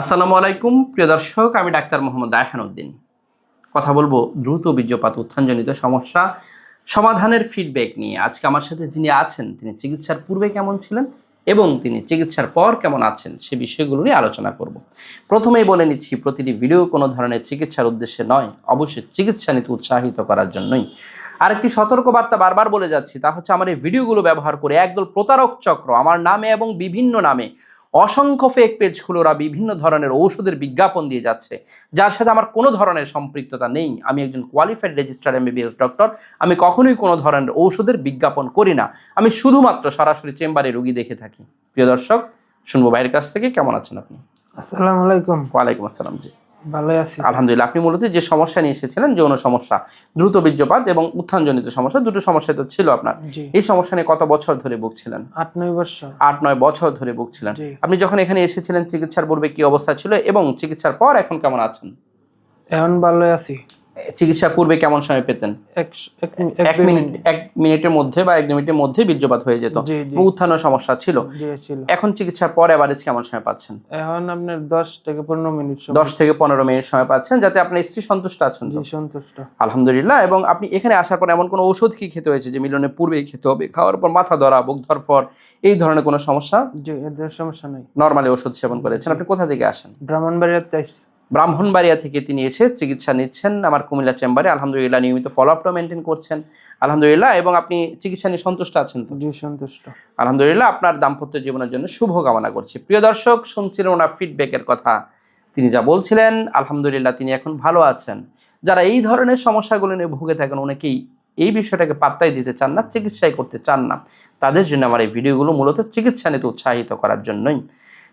আসসালামু আলাইকুম, প্রিয় দর্শক, আমি ডাক্তার মোহাম্মদ রায়হান উদ্দিন। কথা বলব দ্রুত বীর্যপাত উত্থানজনিত সমস্যা সমাধানের ফিডব্যাক নিয়ে। আজকে আমার সাথে যিনি আছেন, তিনি চিকিৎসার পূর্বে কেমন ছিলেন এবং তিনি চিকিৎসার পর কেমন আছেন, সে বিষয়গুলো নিয়ে আলোচনা করব। প্রথমেই বলে নিচ্ছি, প্রতিটি ভিডিও কোনো ধরনের চিকিৎসার উদ্দেশ্যে নয়, অবশ্যই চিকিৎসা নিতে উৎসাহিত করার জন্যই। আরেকটি সতর্কবার্তা বারবার বলে যাচ্ছি, তা হচ্ছে আমার এই ভিডিওগুলো ব্যবহার করে একদল প্রতারক চক্র, আমার নামে এবং বিভিন্ন নামে অসংখ্য ফেক পেজ খুলে ওরা বিভিন্ন ধরনের ঔষধের বিজ্ঞাপন দিয়ে যাচ্ছে। যার সাথে আমার কোনো ধরনের সম্পৃক্ততা নেই। আমি একজন কোয়ালিফাইড রেজিস্টার এমবিবিএস ডক্টর আমি কখনোই কোনো ধরনের ঔষধের বিজ্ঞাপন করি না। আমি শুধুমাত্র সরাসরি চেম্বারে রুগী দেখে থাকি। প্রিয় দর্শক শুনব ভাইয়ের কাছ থেকে। কেমন আছেন আপনি? আসসালামু আলাইকুম। ওয়ালাইকুম আসসালাম জি। ভালোই আছি। আলহামদুলিল্লাহ। আপনি মূলত যে সমস্যা নিয়ে এসেছিলেন যৌন সমস্যা দ্রুত বীর্যপাত এবং উত্থানজনিত সমস্যা দুটো সমস্যা তো ছিল আপনার। এই সমস্যা নিয়ে কত বছর ধরে ভুগছিলেন? আট নয় বছর। আট নয় বছর ধরে ভুগছিলেন। আপনি যখন এখানে এসেছিলেন চিকিৎসার পূর্বে কি অবস্থা ছিল এবং চিকিৎসার পর এখন কেমন আছেন? এখন ভালো আছি। চিকিৎসার পূর্বে কেমন সময় পেতেন? এক মিনিট এক মিনিটের মধ্যে বা এক দু মিনিটের মধ্যে বীর্যপাত হয়ে যেত। উত্থানের সমস্যা ছিল। এখন চিকিৎসার পর এভারেজ কেমন সময় পাচ্ছেন? এখন আপনার দশ থেকে পনেরো মিনিট দশ থেকে পনেরো মিনিট সময় পাচ্ছেন যাতে আপনার স্ত্রী সন্তুষ্ট আছেন সন্তুষ্ট। আলহামদুলিল্লাহ এবং আপনি এখানে আসার পর এমন কোনো ওষুধ কি খেতে হয়েছে যে মিলনের পূর্বেই খেতে হবে? খাওয়ার পর মাথা ধরা বুক ধরফর এই ধরনের কোনো সমস্যা? সমস্যা নেই। নর্মালি ওষুধ সেবন করেছেন। আপনি কোথা থেকে আসেন? ব্রাহ্মণবাড়িয়াতে ব্রাহ্মণবাড়িয়া থেকে তিনি এসে চিকিৎসা নিচ্ছেন আমার কুমিল্লা চেম্বারে। আলহামদুলিল্লাহ নিয়মিত ফলো আপটা মেনটেন করছেন। আলহামদুলিল্লাহ এবং আপনি চিকিৎসা নিয়ে সন্তুষ্ট আছেন তো? জি সন্তুষ্ট। আলহামদুলিল্লাহ আপনার দাম্পত্য জীবনের জন্য শুভ কামনা করছি। প্রিয় দর্শক শুনছিলেন ওনার ফিডব্যাকের কথা। তিনি যা বলছিলেন আলহামদুলিল্লাহ তিনি এখন ভালো আছেন। যারা এই ধরনের সমস্যাগুলো নিয়ে ভুগে থাকেন অনেকেই এই বিষয়টাকে পাত্তাই দিতে চান না চিকিৎসাই করতে চান না। তাদের জন্য আমার এই ভিডিওগুলো মূলত চিকিৎসা নিতে উৎসাহিত করার জন্যই।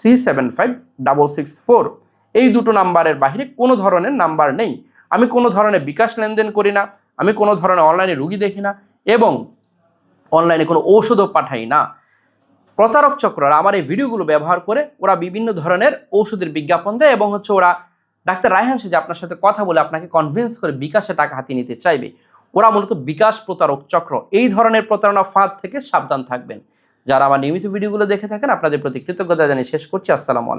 three seven five double six four এই দুটো নাম্বারের বাইরে কোনো ধরনের নাম্বার নেই। আমি কোনো ধরনের বিকাশ লেনদেন করি না, আমি কোনো ধরনের অনলাইনে রুগী দেখি না এবং অনলাইনে কোনো ঔষধও পাঠাই না। প্রতারক চক্ররা আমার এই ভিডিওগুলো ব্যবহার করে ওরা বিভিন্ন ধরনের ঔষধের বিজ্ঞাপন দেয় এবং হচ্ছে ওরা ডাক্তার রায়হান যে আপনার সাথে কথা বলে আপনাকে কনভিন্স করে বিকাশে টাকা হাতিয়ে নিতে চাইবে। ওরা মূলত বিকাশ প্রতারক চক্র। এই ধরনের প্রতারণা ফাঁদ থেকে সাবধান থাকবেন। যারা আমার নিয়মিত ভিডিওগুলো দেখে থাকেন আপনাদের প্রতি কৃতজ্ঞতা জানিয়ে শেষ করছি। আসসালামু